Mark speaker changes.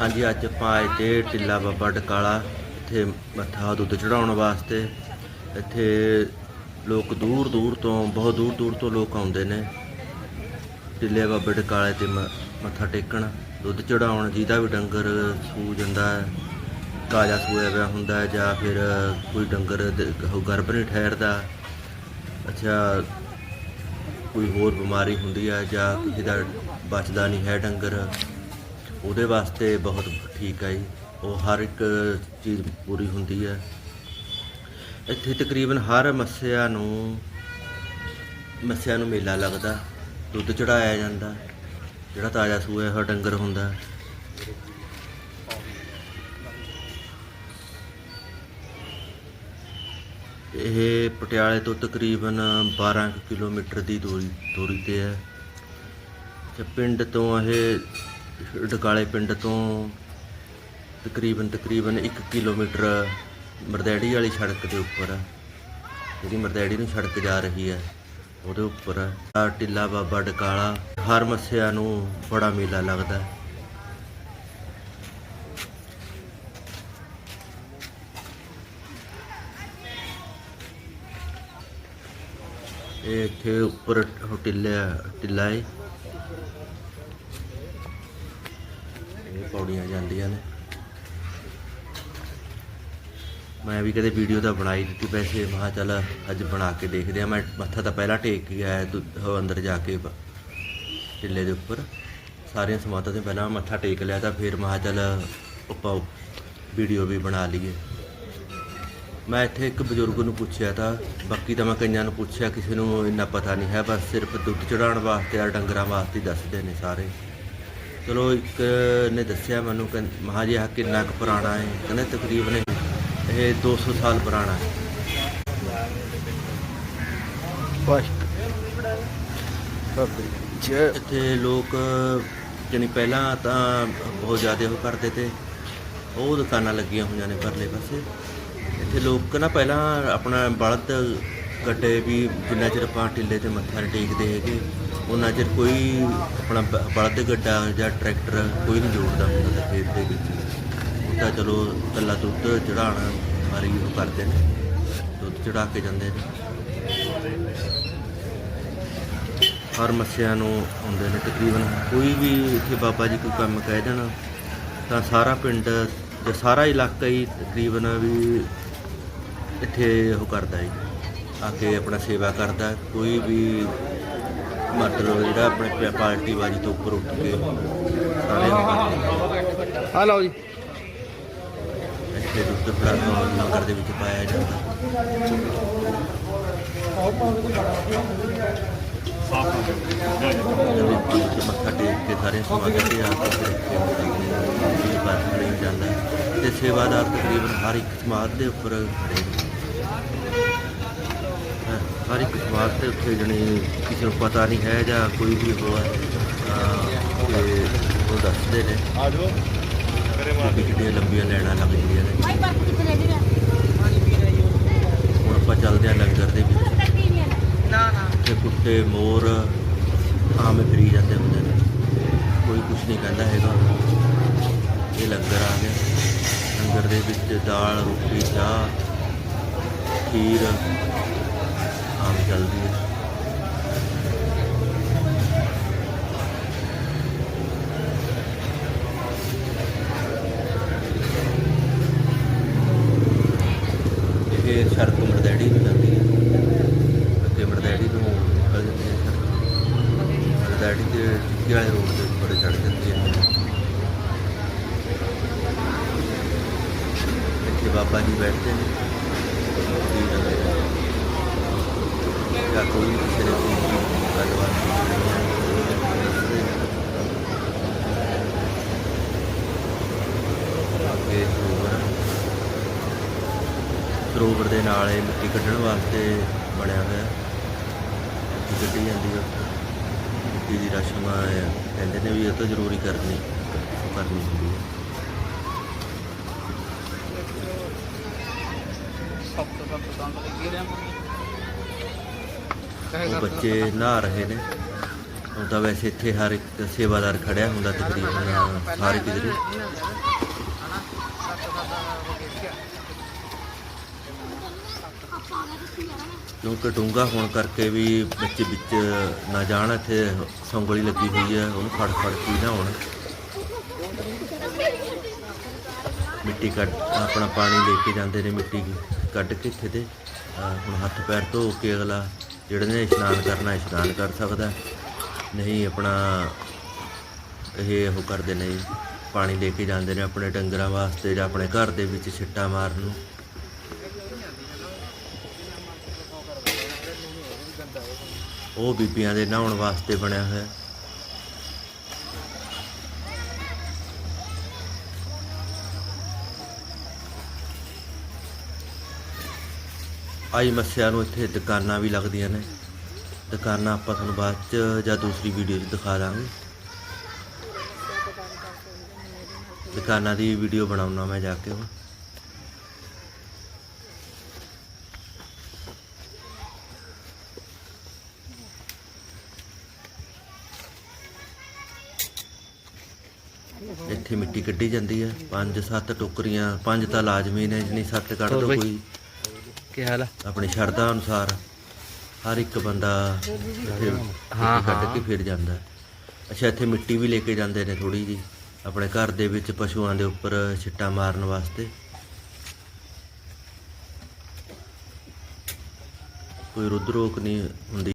Speaker 1: ਹਾਂਜੀ, ਅੱਜ ਆਪਾਂ ਆਏ ਤੇ ਟਿੱਲਾ ਬਾਬਾ ਡਕਾਲਾ ਇੱਥੇ ਮੱਥਾ ਦੁੱਧ ਚੜਾਉਣ ਵਾਸਤੇ। ਇੱਥੇ ਲੋਕ ਦੂਰ ਦੂਰ ਤੋਂ, ਬਹੁਤ ਦੂਰ ਦੂਰ ਤੋਂ ਲੋਕ ਆਉਂਦੇ ਨੇ। ਟਿੱਲੇ ਬਾਬੇ ਡਕਾਲੇ ਤੇ ਮ- ਮੱਥਾ ਟੇਕਣ, ਦੁੱਧ ਚੜਾਉਣ ਜਿਹਦਾ ਵੀ ਡੰਗਰ ਸੂ ਜਾਂਦਾ ਹੈ, ਤਾਜ਼ਾ ਸੂਇਆ ਪਿਆ ਹੁੰਦਾ ਜਾਂ ਫਿਰ ਕੋਈ ਡੰਗਰ ਗਰਭ ਨਹੀਂ ਠਹਿਰਦਾ। ਅੱਛਾ, ਕੋਈ ਹੋਰ ਬਿਮਾਰੀ ਹੁੰਦੀ ਹੈ, ਜਾਂ ਕਿਸੇ ਦਾ ਬਚਦਾ ਨਹੀਂ ਹੈ ਡੰਗਰ। ਉਹਦੇ ਵਾਸਤੇ ਬਹੁਤ ਠੀਕ ਹੈ ਜੀ। ਉਹ ਹਰ ਇੱਕ ਚੀਜ਼ ਪੂਰੀ ਹੁੰਦੀ ਹੈ ਇੱਥੇ ਤਕਰੀਬਨ ਹਰ ਮੱਸਿਆ ਨੂੰ ਮੱਸਿਆ ਨੂੰ ਮੇਲਾ ਲੱਗਦਾ। ਦੁੱਧ ਚੜਾਇਆ ਜਾਂਦਾ। ਜਿਹੜਾ ਤਾਜ਼ਾ ਸੂਆ ਹੋਇਆ ਡੰਗਰ ਹੁੰਦਾ। ਇਹ ਪਟਿਆਲੇ ਤੋਂ ਤਕਰੀਬਨ 12 ਕੁ ਕਿਲੋਮੀਟਰ ਦੀ ਦੂਰੀ ਦੂਰੀ ਤੇ ਹੈ ਤੇ ਪਿੰਡ ਤੋਂ ਇਹ ਡਕਾਲੇ ਪਿੰਡ ਤੋਂ ਤਕਰੀਬਨ ਤਕਰੀਬਨ 1 ਕਿਲੋਮੀਟਰ ਮਰਦੈੜੀ ਵਾਲੀ ਸੜਕ ਦੇ ਉੱਪਰ, ਜਿਹੜੀ ਮਰਦੈੜੀ ਨੂੰ ਸੜਕ ਜਾ ਰਹੀ ਹੈ, ਉਹਦੇ ਉੱਪਰ ਟਿੱਲਾ ਬਾਬਾ ਡਕਾਲਾ, ਹਰ ਮੱਸਿਆ ਨੂੰ ਬੜਾ ਮੇਲਾ ਲੱਗਦਾ ਹੈ। ਇਹ ਇੱਥੇ ਉੱਪਰ ਉਹ ਟਿੱਲਾ ਟਿੱਲਾ ਹੈ ਇਹ ਪੌੜੀਆਂ ਜਾਂਦੀਆਂ ਨੇ। ਮੈਂ ਵੀ ਕਦੇ ਵੀਡੀਓ ਤਾਂ ਬਣਾਈ ਦਿੱਤੀ, ਵੈਸੇ ਮਹਾ ਚੱਲ ਅੱਜ ਬਣਾ ਕੇ ਦੇਖਦੇ ਆ ਮੈਂ ਮੱਥਾ ਤਾਂ ਪਹਿਲਾਂ ਟੇਕ ਕੇ ਆਇਆ ਦੁ- ਅੰਦਰ ਜਾ ਕੇ ਬ- ਟਿੱਲੇ ਦੇ ਉੱਪਰ। ਸਾਰੀਆਂ ਸਮਾਤਾਂ ਤੋਂ ਪਹਿਲਾਂ ਮੱਥਾ ਟੇਕ ਲਿਆ ਤਾਂ ਫਿਰ ਮਹਾ ਚੱਲ ਆਪਾਂ ਵੀਡੀਓ ਵੀ ਬਣਾ ਲਈਏ। ਮੈਂ ਇੱਥੇ ਇੱਕ ਬਜ਼ੁਰਗ ਨੂੰ ਪੁੱਛਿਆ ਤਾਂ, ਬਾਕੀ ਤਾਂ ਮੈਂ ਕਈਆਂ ਨੂੰ ਪੁੱਛਿਆ, ਕਿਸੇ ਨੂੰ ਇੰਨਾ ਪਤਾ ਨਹੀਂ ਹੈ, ਬਸ ਸਿਰਫ ਦੁੱਧ ਚੜਾਉਣ ਵਾਸਤੇ ਆ ਡੰਗਰਾਂ ਵਾਸਤੇ ਦੱਸਦੇ ਨੇ ਸਾਰੇ। ਚਲੋ ਇੱਕ ਨੇ ਦੱਸਿਆ ਮੈਨੂੰ ਕਿ ਮਹਾ ਜੀ ਆਹ ਕਿੰਨਾ ਕੁ ਪੁਰਾਣਾ ਹੈ। ਕਹਿੰਦੇ ਤਕਰੀਬਨ ਇਹ 200 ਸਾਲ ਪੁਰਾਣਾ ਹੈ। ਇੱਥੇ ਲੋਕ ਜਣੀ ਪਹਿਲਾਂ ਤਾਂ ਬਹੁਤ ਜ਼ਿਆਦਾ ਉਹ ਕਰਦੇ ਤੇ ਉਹ ਦੁਕਾਨਾਂ ਲੱਗੀਆਂ ਹੋਈਆਂ ਨੇ ਪਰਲੇ ਪਾਸੇ। ਇੱਥੇ ਲੋਕ ਨਾ ਪਹਿਲਾਂ ਆਪਣਾ ਬਲਦ ਗੱਡੇ ਵੀ ਜਿੰਨਾ ਚਿਰ ਆਪਾਂ ਟਿੱਲੇ ਤੇ ਮੱਥਾ ਟੇਕਦੇ ਹੈਗੇ ਉਹਨਾਂ ਚਿਰ ਕੋਈ ਆਪਣਾ ਬ- ਬਲਦ ਗੱਡਾ ਜਾਂ ਟਰੈਕਟਰ ਕੋਈ ਨਹੀਂ ਜੋੜਦਾ ਹੁੰਦਾ ਖੇਤ ਦੇ ਵਿੱਚ। ਉਹ ਤਾਂ ਚਲੋ ਕੱਲਾ ਦੁੱਧ ਚੜਾਉਣ ਵਾਰੀ ਉਹ ਕਰਦੇ ਨੇ, ਦੁੱਧ ਚੜਾ ਕੇ ਜਾਂਦੇ ਨੇ। ਹਰ ਮੱਸਿਆ ਨੂੰ ਆਉਂਦੇ ਨੇ ਤਕਰੀਬਨ। ਕੋਈ ਵੀ ਇੱਥੇ ਬਾਬਾ ਜੀ ਕੋਈ ਕੰਮ ਕਹਿ ਦੇਣ, ਤਾਂ ਸਾਰਾ ਪਿੰਡ ਜਾਂ ਸਾਰਾ ਇਲਾਕਾ ਹੀ ਤਕਰੀਬਨ ਵੀ ਇੱਥੇ ਉਹ ਕਰਦਾ ਹੈ ਆ ਕੇ ਆਪਣਾ ਸੇਵਾ ਕਰਦਾ। ਕੋਈ ਵੀ ਮਤਲਬ ਜਿਹੜਾ ਆਪਣੇ ਪਾਰਟੀ ਬਾਜੀ ਤੋਂ ਉੱਪਰ ਉੱਠ ਕੇ ਸਾਰੇ।
Speaker 2: ਆ ਲਓ ਜੀ।
Speaker 1: ਇੱਥੇ ਦੁੱਧ ਤੋਂ ਲੰਗਰ ਦੇ ਵਿੱਚ ਪਾਇਆ ਜਾਂਦਾ। ਮੱਥਾ ਟੇਕ ਕੇ ਸਾਰੇ ਸਮਾਗਮ ਤੇ ਆ ਕੇ ਫਿਰ ਇੱਥੇ ਇਹ ਬਾਤ ਨਹੀਂ ਜਾਂਦਾ ਤੇ ਸੇਵਾਦਾਰ ਤਕਰੀਬਨ ਹਰ ਇੱਕ ਸਮਾਧ ਦੇ ਉੱਪਰ ਖੜੇ ਨੇ। ਹਾਂ, ਹਰ ਇੱਕ ਸਮਾਧ ਤੇ ਉੱਥੇ ਜਣੀ ਕਿਸੇ ਨੂੰ ਪਤਾ ਨਹੀਂ ਹੈ ਜਾਂ ਕੋਈ ਵੀ ਉਹ ਹੈ ਤਾਂ ਉਹ ਦੱਸਦੇ ਨੇ।
Speaker 2: ਆ ਜਾਓ
Speaker 1: ਕਿੱਡੀ ਕਿੱਡੀਆਂ ਲੰਬੀਆਂ ਲੈਣਾ ਲੱਗ ਜਾਂਦੀਆਂ ਨੇ।
Speaker 3: ਭਾਈ ਬਰਫ ਕਿੱਥੇ ਲੈ ਜੀਗਾ
Speaker 1: ਹੁਣ ਆਪਾਂ ਚੱਲਦੇ ਹਾਂ ਲੰਗਰ ਦੇ ਵਿੱਚ।
Speaker 3: ਨਾ ਨਾ।
Speaker 1: ਤੇ ਕੁੱਤੇ ਮੋਰ ਆਮ ਫਰੀ ਜਾਂਦੇ ਹੁੰਦੇ ਨੇ। ਕੋਈ ਕੁਝ ਨਹੀਂ ਕਹਿੰਦਾ ਹੈਗਾ। ਇਹ ਲੰਗਰ ਆ ਗਿਆ। ਲੰਗਰ ਦੇ ਵਿੱਚ ਦਾਲ ਰੋਟੀ ਚਾਹ ਖੀਰ ਚੱਲਦੀ ਹੈ। ਇਹ ਸੜਕ ਮਰਦੈੜੀ ਨੂੰ ਜਾਂਦੀ ਹੈ। ਅੱਗੇ ਮਰਦੈੜੀ ਨੂੰ ਨਿਕਲ ਜਾਂਦੀ ਹੈ ਸੜਕ ਮਰਦੈੜੀ ਤੇ ਚਿੱਕੀ ਵਾਲੇ ਰੋਡ ਦੇ ਉੱਪਰ ਚੜ ਜਾਂਦੀ ਹੈ। ਇੱਥੇ ਬਾਬਾ ਜੀ ਬੈਠਦੇ ਨੇ ਕੀ ਕਰਦੇ ਨੇ। ਕੋਈ ਕਿਸੇ ਨੇ ਕੋਈ ਗੱਲਬਾਤ ਕਰਨੀ ਹੈ ਅੱਗੇ ਸਰੋਵਰ ਸਰੋਵਰ ਦੇ ਨਾਲ ਇਹ ਮਿੱਟੀ ਕੱਢਣ ਵਾਸਤੇ ਬਣਿਆ ਹੋਇਆ। ਮਿੱਟੀ ਕੱਢੀ ਜਾਂਦੀ ਹੈ ਮਿੱਟੀ ਦੀ ਰਸਮ ਕਹਿੰਦੇ ਨੇ ਵੀ ਇਹ ਤਾਂ ਜ਼ਰੂਰੀ ਕਰਨੀ ਕਰਨੀ ਹੁੰਦੀ ਹੈ
Speaker 2: ਸਭ ਤੋਂ ਸਭ ਤੋਂ ਦੰਦ ਲੱਗੀ ਰਿਆ
Speaker 1: ਉਹ ਬੱਚੇ ਨਹਾ ਰਹੇ ਨੇ। ਹੁਣ ਤਾਂ ਵੈਸੇ ਇੱਥੇ ਹਰ ਇੱਕ ਸੇਵਾਦਾਰ ਖੜਿਆ ਹੁੰਦਾ ਤਕਰੀਬਨ ਸਾਰੇ ਕਿਧਰੇ ਕਿਉਂਕਿ ਡੂੰਘਾ ਹੋਣ ਕਰਕੇ ਵੀ ਬੱਚੇ ਵਿੱਚ ਨਾ ਜਾਣ ਇੱਥੇ ਸੰਗਲੀ ਲੱਗੀ ਹੋਈ ਹੈ ਉਹਨੂੰ ਫੜ ਫੜ ਕੇ ਨਾ ਹੋਣ ਮਿੱਟੀ ਕੱਢ ਆਪਣਾ ਪਾਣੀ ਲੈ ਕੇ ਜਾਂਦੇ ਨੇ ਮਿੱਟੀ ਕੱਢ ਕੇ ਇੱਥੇ ਤੇ ਹੁਣ ਹੱਥ ਪੈਰ ਧੋ ਕੇ ਅਗਲਾ ਜਿਹੜੇ ਨੇ ਇਸ਼ਨਾਨ ਕਰਨਾ, ਇਸ਼ਨਾਨ ਕਰ ਸਕਦਾ। ਨਹੀਂ, ਆਪਣਾ ਇਹ ਉਹ ਕਰਦੇ ਨੇ, ਪਾਣੀ ਲੈ ਕੇ ਜਾਂਦੇ ਨੇ ਆਪਣੇ ਡੰਗਰਾਂ ਵਾਸਤੇ ਜਾਂ ਆਪਣੇ ਘਰ ਦੇ ਵਿੱਚ ਛਿੱਟਾ ਮਾਰਨ ਨੂੰ। ਉਹ ਬੀਬੀਆਂ ਦੇ ਨਹਾਉਣ ਵਾਸਤੇ ਬਣਿਆ ਹੋਇਆ। ਆਈ ਮੱਸਿਆ ਨੂੰ ਇੱਥੇ ਦੁਕਾਨਾਂ ਵੀ ਲੱਗਦੀਆਂ ਨੇ। ਦੁਕਾਨਾਂ ਆਪਾਂ ਤੁਹਾਨੂੰ ਬਾਅਦ ਚ ਜਾਂ ਦੂਸਰੀ ਵੀਡੀਓ 'ਚ ਦਿਖਾ ਦਾਂਗੇ। ਦੁਕਾਨਾਂ ਦੀ ਵੀਡੀਓ ਬਣਾਉਣਾ ਮੈਂ ਜਾ ਕੇ। ਹੁਣ ਇੱਥੇ ਮਿੱਟੀ ਕੱਢੀ ਜਾਂਦੀ ਹੈ ਪੰਜ ਸੱਤ ਟੋਕਰੀਆਂ ਪੰਜ ਤਾਂ ਲਾਜ਼ਮੀ ਨੇ ਜਿੰਨੀ ਸੱਤ ਕੱਢ ਦੋ? ਕੋਈ।
Speaker 2: ਕੀ ਹਾਲ ਆ
Speaker 1: ਆਪਣੀ ਸ਼ਰਧਾ ਅਨੁਸਾਰ ਹਰ ਇੱਕ ਬੰਦਾ ਇੱਥੇ
Speaker 2: ਹਾਂ,
Speaker 1: ਕੱਢ। ਕੇ ਫਿਰ ਜਾਂਦਾ। ਅੱਛਾ ਇੱਥੇ ਮਿੱਟੀ ਵੀ ਲੈ ਕੇ ਜਾਂਦੇ ਨੇ ਥੋੜੀ ਜੀ ਆਪਣੇ ਘਰ ਦੇ ਵਿੱਚ ਪਸ਼ੂਆਂ ਦੇ ਉੱਪਰ ਛਿੱਟਾ ਮਾਰਨ ਵਾਸਤੇ ਕੋਈ ਰੁੱਧ ਰੋਕ ਨਹੀਂ ਹੁੰਦੀ